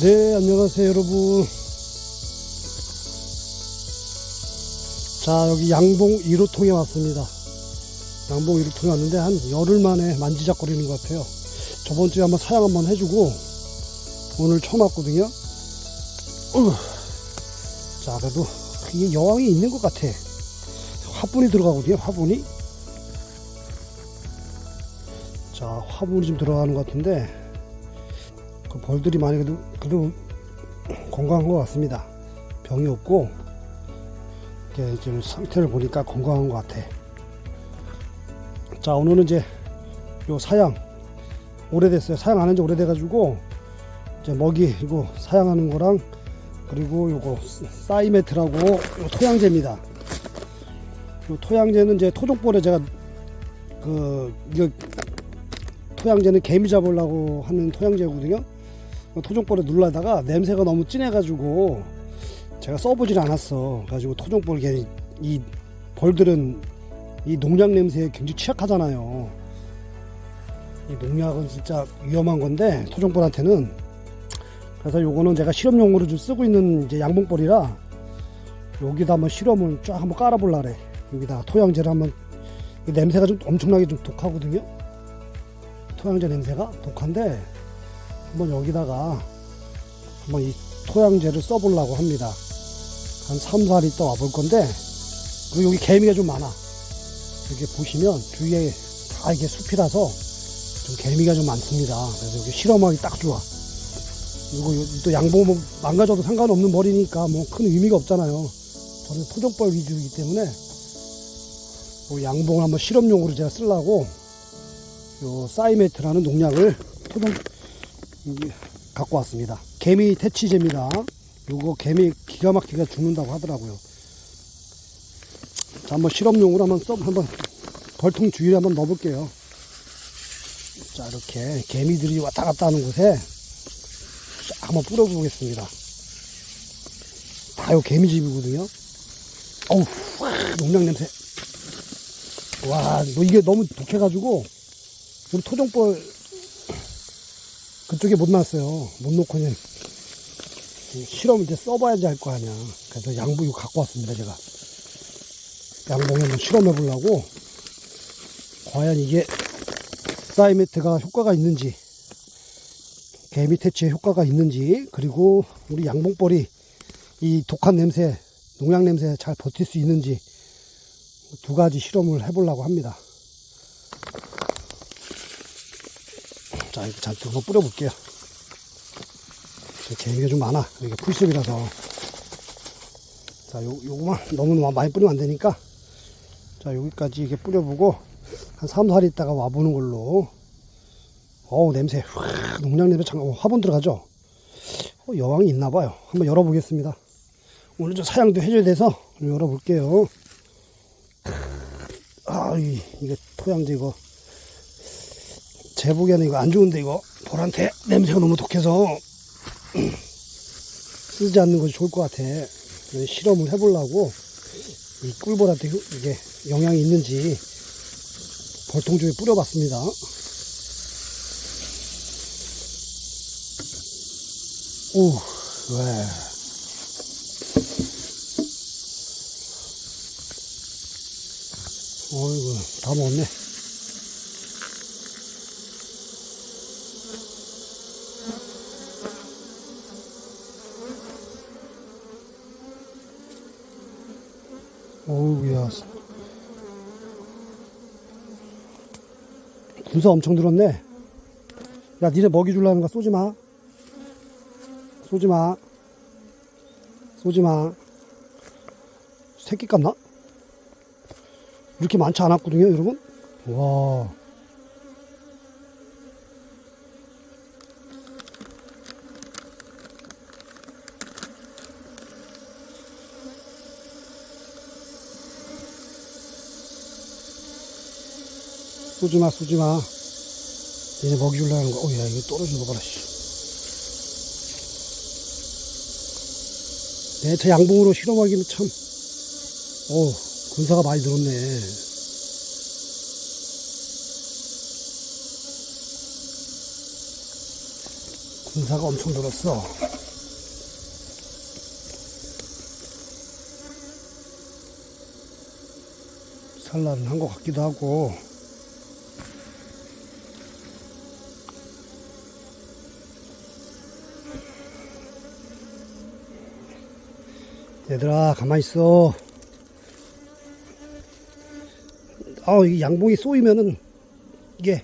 네, 안녕하세요, 여러분. 자, 여기 양봉 1호통에 왔습니다. 양봉 1호통에 왔는데 한 열흘 만에 만지작거리는 것 같아요. 저번 주에 한번 사양 한번 해주고 오늘 처음 왔거든요. 어휴. 자, 그래도 이게 여왕이 있는 것 같아. 화분이 들어가거든요, 화분이. 자, 화분이 좀 들어가는 것 같은데 그 벌들이 많이 그래도, 그래도 건강한 것 같습니다. 병이 없고 이게 지금 상태를 보니까 건강한 것 같아. 자 오늘은 이제 요 사양 오래됐어요. 사양 안 한 지 오래돼가지고 이제 먹이 이거 사양하는 거랑 그리고 요거 사이메트라고 요 토양제입니다. 요 토양제는 이제 토종벌에 제가 그 이거 토양제는 개미 잡으려고 하는 토양제거든요. 토종벌에 눌러다가 냄새가 너무 진해가지고 제가 써보질 않았어. 가지고 토종벌 괜히 이 벌들은 이 농약 냄새에 굉장히 취약하잖아요. 이 농약은 진짜 위험한 건데 토종벌한테는 그래서 요거는 제가 실험용으로 좀 쓰고 있는 이제 양봉벌이라 여기다 한번 실험을 쫙 한번 깔아볼라 그래. 여기다 토양제를 한번 이 냄새가 좀 엄청나게 좀 독하거든요. 토양제 냄새가 독한데 한번 여기다가 한번 이 토양제를 써보려고 합니다. 한 3, 4일 있다 와볼 건데 그리고 여기 개미가 좀 많아. 여기 보시면 주위에 다 이게 숲이라서 좀 개미가 좀 많습니다. 그래서 여기 실험하기 딱 좋아. 이거 또 양봉 뭐 망가져도 상관없는 머리니까 뭐 큰 의미가 없잖아요. 저는 토종벌 위주이기 때문에 뭐 양봉을 한번 실험용으로 제가 쓰려고 요 사이메트라는 농약을 토종 갖고 왔습니다. 개미 퇴치제입니다. 요거 개미 기가 막히게 죽는다고 하더라고요. 자, 한번 실험용으로 한번 써, 한번 벌통 주위에 한번 넣어볼게요. 자, 이렇게 개미들이 왔다 갔다 하는 곳에 쫙 한번 뿌려보겠습니다. 다요 개미집이거든요. 어우, 와, 농약 냄새. 와, 뭐 이게 너무 독해가지고 우리 토종벌 그쪽에 못 놨어요. 못 놓고 그냥 실험 이제 써봐야지 할 거 아니야. 그래서 양부 이거 갖고 왔습니다, 제가. 양봉에 한번 실험해 보려고. 과연 이게 사이메트가 효과가 있는지, 개미 퇴치에 효과가 있는지, 그리고 우리 양봉벌이 이 독한 냄새, 농약 냄새 잘 버틸 수 있는지 두 가지 실험을 해보려고 합니다. 자, 이거 잔뜩 한번 뿌려볼게요. 개미가 좀 많아. 이게 풀숲이라서. 자, 요, 요거만 너무 많이 뿌리면 안 되니까. 자, 여기까지 이렇게 뿌려보고, 한 3, 4일 있다가 와보는 걸로. 어우, 냄새. 후, 농약 냄새 잠깐, 어, 화분 들어가죠? 어, 여왕이 있나봐요. 한번 열어보겠습니다. 오늘 좀 사양도 해줘야 돼서 열어볼게요. 아, 이, 이게 토양제 이거. 제 보기에는 이거 안 좋은데 이거 볼한테 냄새가 너무 독해서 쓰지 않는 것이 좋을 것 같아. 실험을 해보려고 이 꿀볼한테 효- 이게 영향이 있는지 벌통 쪽에 뿌려봤습니다. 오, 왜? 어이구, 다 먹었네. 어우야. 군사 엄청 들었네. 야, 니네 먹이 줄라는 거 쏘지 마. 쏘지 마. 쏘지 마. 새끼 값나? 이렇게 많지 않았거든요, 여러분? 와. 쏘지 마, 쏘지 마. 얘네 먹이 주려는 거. 어, 야, 이거 떨어진 거 봐라, 씨. 네, 저 양봉으로 실험하기는 참, 어, 군사가 많이 늘었네. 군사가 엄청 늘었어. 산란을 한 것 같기도 하고. 얘들아, 가만히 있어. 아, 이 양봉이 쏘이면은 이게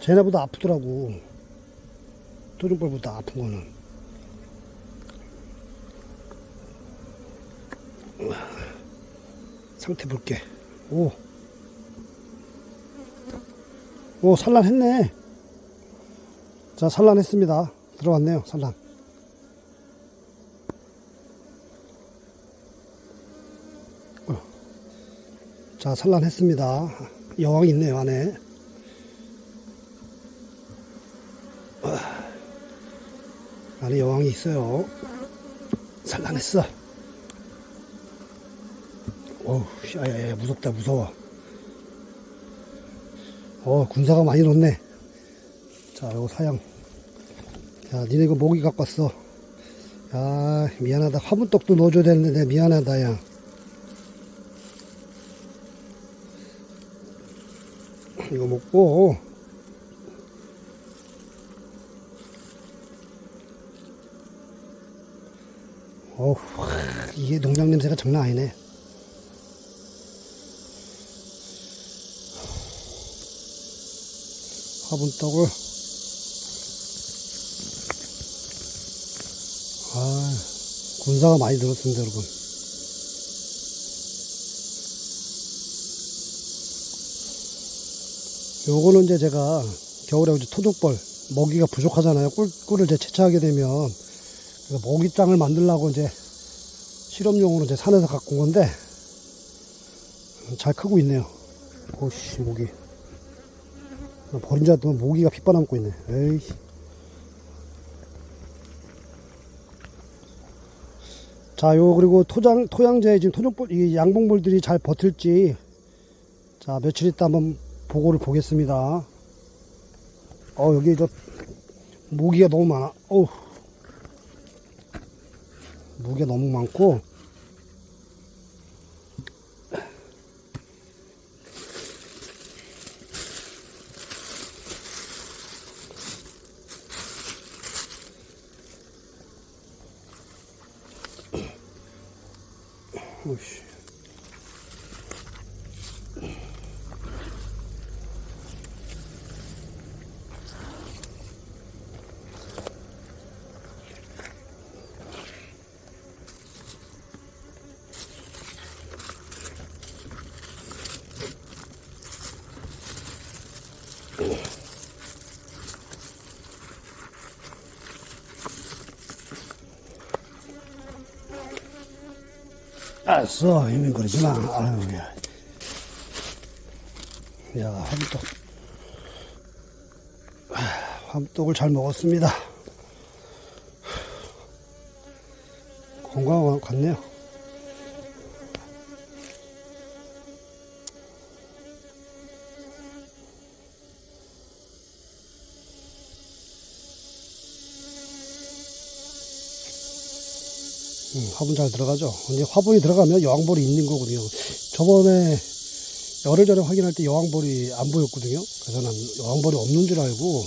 쟤네보다 아프더라고. 토종벌보다 아픈 거는. 상태 볼게. 오. 오, 산란했네. 자, 산란했습니다. 들어왔네요, 산란. 자, 산란했습니다. 여왕이 있네요, 안에. 안에 여왕이 있어요. 산란했어. 어우, 야야야, 무섭다, 무서워. 어, 군사가 많이 넣네. 자, 요거 사양. 야, 니네 이거 모기 갖고 왔어. 야, 미안하다. 화분떡도 넣어줘야 되는데, 미안하다, 야. 이거 먹고, 어우, 이게 농장 냄새가 장난 아니네. 화분떡을. 아 군사가 많이 들었습니다 여러분 요거는 이제 제가 겨울에 이제 토종벌 먹이가 부족하잖아요 꿀, 꿀을 이제 채취하게 되면 그래서 먹이장을 만들려고 이제 실험용으로 이제 산에서 갖고 온 건데 잘 크고 있네요 오씨 모기 버린 줄 알았더니 모기가 핏바람고 있네. 에이. 자, 요, 그리고 토장, 토양제, 지금 토종볼, 이 양봉물들이 잘 버틸지, 자, 며칠 있다 한번 보고를 보겠습니다. 어, 여기 저, 모기가 너무 많아. 어우. 모기가 너무 많고, 오씨. 알았어, 힘민거리지 마. 아유, 야. 야, 함떡. 아, 함떡을 잘 먹었습니다. 건강한 것 같네요. 음, 화분 잘 들어가죠. 이제 화분이 들어가면 여왕벌이 있는 거거든요. 저번에 열흘 전에 확인할 때 여왕벌이 안 보였거든요. 그래서 난 여왕벌이 없는 줄 알고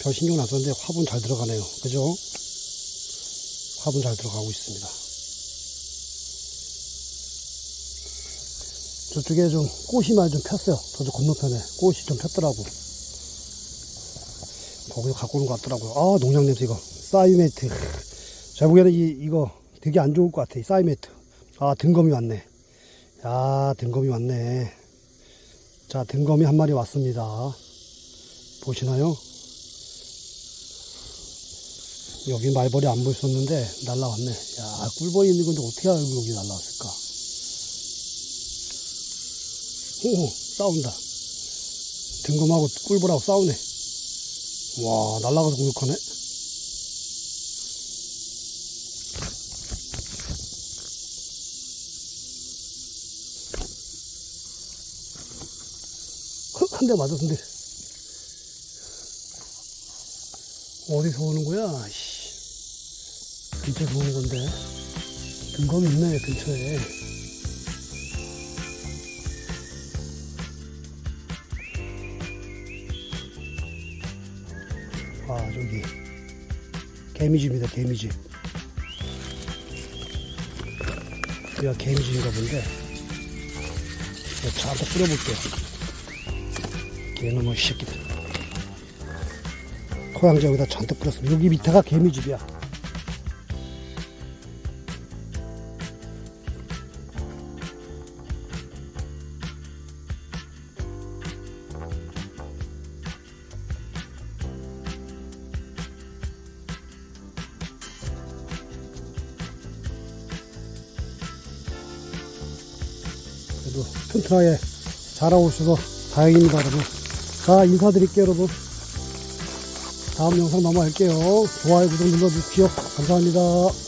별 신경 났었는데 화분 잘 들어가네요. 그죠? 화분 잘 들어가고 있습니다. 저쪽에 좀 꽃이 많이 좀 폈어요. 저쪽 건너편에 꽃이 좀 폈더라고. 거기 갖고 오는 것 같더라고요. 아, 농장 냄새 이거. 사이메트. 제가 보기에는 이, 이거 되게 안 좋을 것 같아. 이 사이메트. 아, 등검이 왔네. 야, 등검이 왔네. 자, 등검이 한 마리 왔습니다. 보시나요? 여기 말벌이 안 보였었는데 날라왔네. 야, 꿀벌이 있는 건데 어떻게 알고 여기 날라왔을까? 오, 싸운다. 등검하고 꿀벌하고 싸우네. 와, 날라가서 공격하네. 한 대 맞았는데 어디서 오는 거야? 씨. 근처에서 오는 건데. 근검이 있네, 근처에. 아, 저기. 개미집이다, 개미집. 여기가 개미집인가 본데. 내가 잔뜩 뿌려볼게요. 개놈의 새끼들. 토양제 여기다 잔뜩 뿌렸습니다. 여기 밑에가 개미집이야. 그래도 튼튼하게 자라고 있어서 다행입니다, 여러분. 자, 인사드릴게요, 여러분. 다음 영상 넘어갈게요. 좋아요, 구독 눌러주십시오. 감사합니다.